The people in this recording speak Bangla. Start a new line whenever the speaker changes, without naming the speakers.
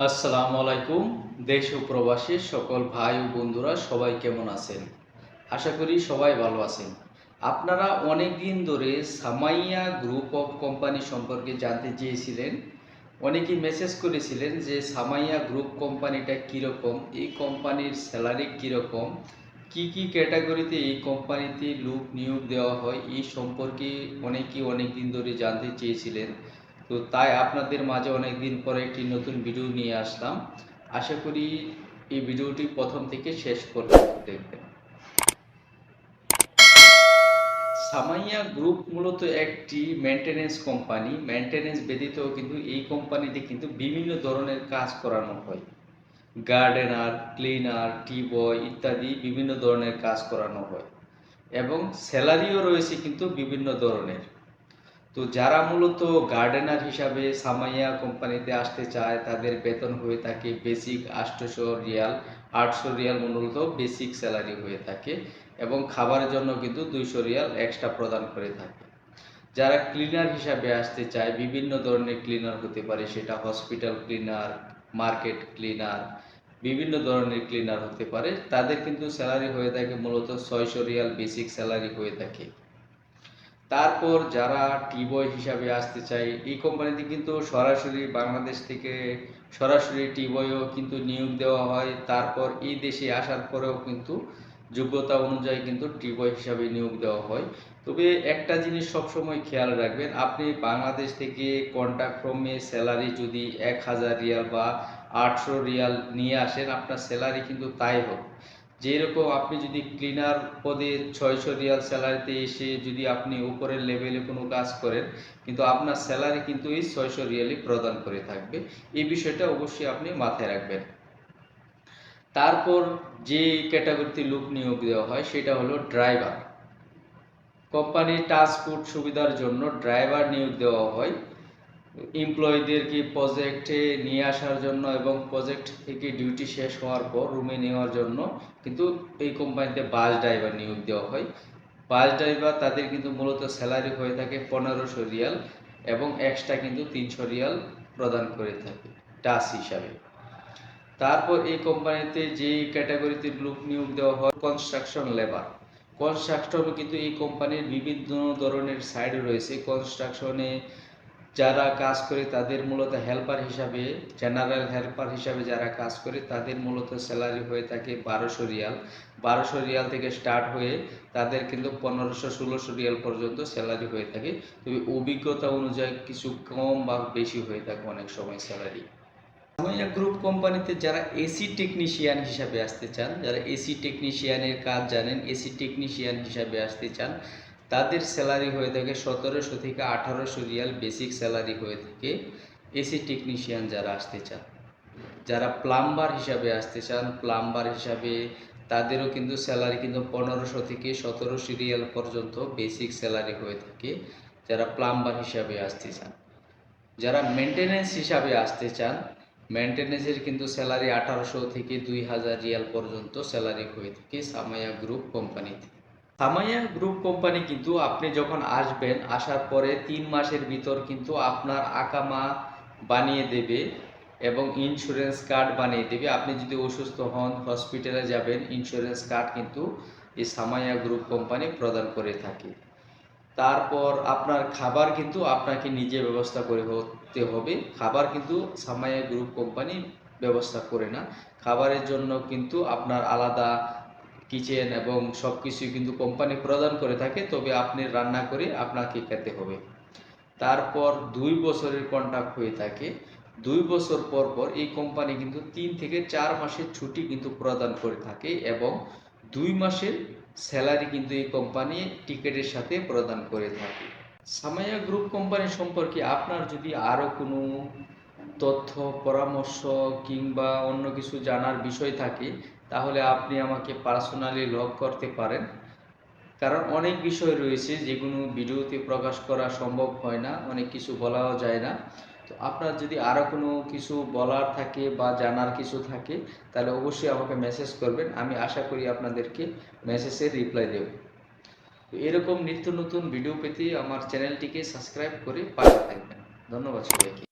আসসালামু আলাইকুম, দেশ ও প্রবাসী সকল ভাই ও বন্ধুরা, সবাই কেমন আছেন? আশা করি সবাই ভালো আছেন। আপনারা অনেক দিন ধরে সামাইয়া গ্রুপ অফ কোম্পানি সম্পর্কে জানতে চেয়েছিলেন। অনেকেই মেসেজ করেছিলেন যে, সামাইয়া গ্রুপ কোম্পানিটা কীরকম? এই কোম্পানির স্যালারি কীরকম? কি কি ক্যাটাগরিতে এই কোম্পানিতে লোক নিয়োগ দেওয়া হয়? এই সম্পর্কে অনেকেই অনেক দিন ধরে জানতে চেয়েছিলেন। তো তাই আপনাদের মাঝে অনেক দিন পরে একটি নতুন ভিডিও নিয়ে আসলাম। আশা করি এই ভিডিওটি প্রথম থেকে শেষ পর্যন্ত দেখবেন। সামাইয়া গ্রুপ মূলত একটি মেনটেনেন্স কোম্পানি মেনটেনেন্স ব্যতীত কিন্তু এই কোম্পানিতে কিন্তু বিভিন্ন ধরনের কাজ করানো হয়। গার্ডেনার ক্লিনার টি বয় ইত্যাদি বিভিন্ন ধরনের কাজ করানো হয়। এবং স্যালারিও রয়েছে কিন্তু বিভিন্ন ধরনের। তো যারা মূলত গার্ডেনার হিসাবে সামাইয়া কোম্পানিতে আসতে চায়, তাদের বেতন হয়ে থাকে বেসিক আটশোশো রিয়াল, আটশো রিয়াল মূলত বেসিক স্যালারি হয়ে থাকে এবং খাবারের জন্য কিন্তু দুইশো রিয়াল এক্সট্রা প্রদান করে থাকে। যারা ক্লিনার হিসাবে আসতে চায়, বিভিন্ন ধরনের ক্লিনার হতে পারে, সেটা হসপিটাল ক্লিনার মার্কেট ক্লিনার বিভিন্ন ধরনের ক্লিনার হতে পারে। তাদের কিন্তু স্যালারি হয়ে থাকে মূলত ছয়শো রিয়াল বেসিক স্যালারি হয়ে থাকে। তারপর যারা টি বয় হিসাবে আসতে চায়, এই কোম্পানিতে কিন্তু সরাসরি বাংলাদেশ থেকে সরাসরি টি বয়ও কিন্তু নিয়োগ দেওয়া হয়। তারপর এই দেশে আসার পরেও কিন্তু যোগ্যতা অনুযায়ী কিন্তু টি বয় হিসাবে নিয়োগ দেওয়া হয়। তবে একটা জিনিস সবসময় খেয়াল রাখবেন, আপনি বাংলাদেশ থেকে কন্ট্যাক্ট ফ্রমে স্যালারি যদি এক হাজার রিয়াল বা আটশো রিয়াল নিয়ে আসেন, আপনার স্যালারি কিন্তু তাই হোক যেরকম আপনি যদি ক্লিনার পদে ছয়শো রিয়াল স্যালারিতে এসে যদি আপনি উপরের লেভেলে কোনো কাজ করেন, কিন্তু আপনার স্যালারি কিন্তু এই ছয়শো রিয়ালই প্রদান করে থাকবে। এই বিষয়টা অবশ্যই আপনি মাথায় রাখবেন। তারপর যে ক্যাটাগরিতে লোক নিয়োগ দেওয়া হয়, সেটা হলো ড্রাইভার কোম্পানির ট্রান্সপোর্ট সুবিধার জন্য ড্রাইভার নিয়োগ দেওয়া হয়। এমপ্লয়ীদেরকে প্রজেক্টে নিয়ে আসার জন্য এবং প্রজেক্ট থেকে ডিউটি শেষ হওয়ার পর রুমে নেওয়ার জন্য কিন্তু এই কোম্পানিতে বাস ড্রাইভার নিয়োগ দেওয়া হয়। বাস ড্রাইভার তাদের কিন্তু মূলত স্যালারি হয়ে থাকে পনেরোশো রিয়াল এবং এক্সট্রা কিন্তু তিনশো রিয়াল প্রদান করে থাকে টাস হিসাবে। তারপর এই কোম্পানিতে যে ক্যাটাগরিতে লোক নিয়োগ দেওয়া হয় কনস্ট্রাকশন লেবার কনস্ট্রাকশনে কিন্তু এই কোম্পানির বিভিন্ন ধরনের সাইড রয়েছে। কনস্ট্রাকশনে যারা কাজ করে তাদের মূলত হেল্পার হিসাবে জেনারেল হেল্পার হিসাবে যারা কাজ করে তাদের মূলত স্যালারি হয়ে থাকে বারোশো রিয়াল। বারোশো রিয়াল থেকে স্টার্ট হয়ে তাদের কিন্তু পনেরোশো, ষোলোশো রিয়াল পর্যন্ত স্যালারি হয়ে থাকে। তবে অভিজ্ঞতা অনুযায়ী কিছু কম বা বেশি হয়ে থাকে অনেক সময় স্যালারি সামাইয়া গ্রুপ কোম্পানিতে যারা এসি টেকনিশিয়ান হিসাবে আসতে চান, যারা এসি টেকনিশিয়ানের কাজ জানেন এসি টেকনিশিয়ান হিসাবে আসতে চান তাদের স্যালারি হয়ে থাকে সতেরোশো থেকে আঠারোশো রিয়াল বেসিক স্যালারি হয়ে থাকে এসি টেকনিশিয়ান যারা আসতে চান। যারা প্লাম্বার হিসাবে আসতে চান প্লাম্বার হিসাবে তাদেরও কিন্তু স্যালারি কিন্তু পনেরোশো থেকে সতেরোশো রিয়াল পর্যন্ত বেসিক স্যালারি হয়ে থাকে যারা প্লাম্বার হিসাবে আসতে চান। যারা মেনটেনেন্স হিসাবে আসতে চান মেনটেনেন্সের কিন্তু স্যালারি আঠারোশো থেকে দুই হাজার রিয়াল পর্যন্ত স্যালারি হয়ে থাকে সামাইয়া গ্রুপ কোম্পানিতে সামাইয়া গ্রুপ কোম্পানি কিন্তু আপনি যখন আসবেন, আসার পরে তিন মাসের ভিতর কিন্তু আপনার আকামা বানিয়ে দেবে এবং ইন্স্যুরেন্স কার্ড বানিয়ে দেবে। আপনি যদি অসুস্থ হন হসপিটালে যাবেন ইন্স্যুরেন্স কার্ড কিন্তু এই সামাইয়া গ্রুপ কোম্পানি প্রদান করে থাকে। তারপর আপনার খাবার কিন্তু আপনাকে নিজে ব্যবস্থা করে হতে হবে। খাবার কিন্তু সামাইয়া গ্রুপ কোম্পানি ব্যবস্থা করে না। খাবারের জন্য কিন্তু আপনার আলাদা কিচেন এবং সব কিছুই কিন্তু কোম্পানি প্রদান করে থাকে, তবে আপনি রান্না করে আপনাকে খেতে হবে। তারপর দুই বছরের কন্ট্রাক্ট হয়ে থাকে। দুই বছর পর পর এই কোম্পানি কিন্তু তিন থেকে চার মাসের ছুটি কিন্তু প্রদান করে থাকে এবং দুই মাসের স্যালারি কিন্তু এই কোম্পানি টিকেটের সাথে প্রদান করে থাকে। সামাইয়া গ্রুপ কোম্পানি সম্পর্কে আপনার যদি আরও কোনো তথ্য, পরামর্শ কিংবা অন্য কিছু জানার বিষয় থাকে তাহলে আপনি আমাকে পার্সোনালি লগ করতে পারেন। কারণ অনেক বিষয় রয়েছে যেগুলো ভিডিওতে প্রকাশ করা সম্ভব হয় না, অনেক কিছু বলাও যায় না। তো আপনার যদি আরও কোনো কিছু বলার থাকে বা জানার কিছু থাকে, তাহলে অবশ্যই আমাকে মেসেজ করবেন, আমি আশা করি আপনাদেরকে মেসেজের রিপ্লাই দেব। তো এরকম নিত্য নতুন ভিডিও পেতে আমার চ্যানেলটিকে সাবস্ক্রাইব করে পাশে থাকবেন। ধন্যবাদ সবাইকে।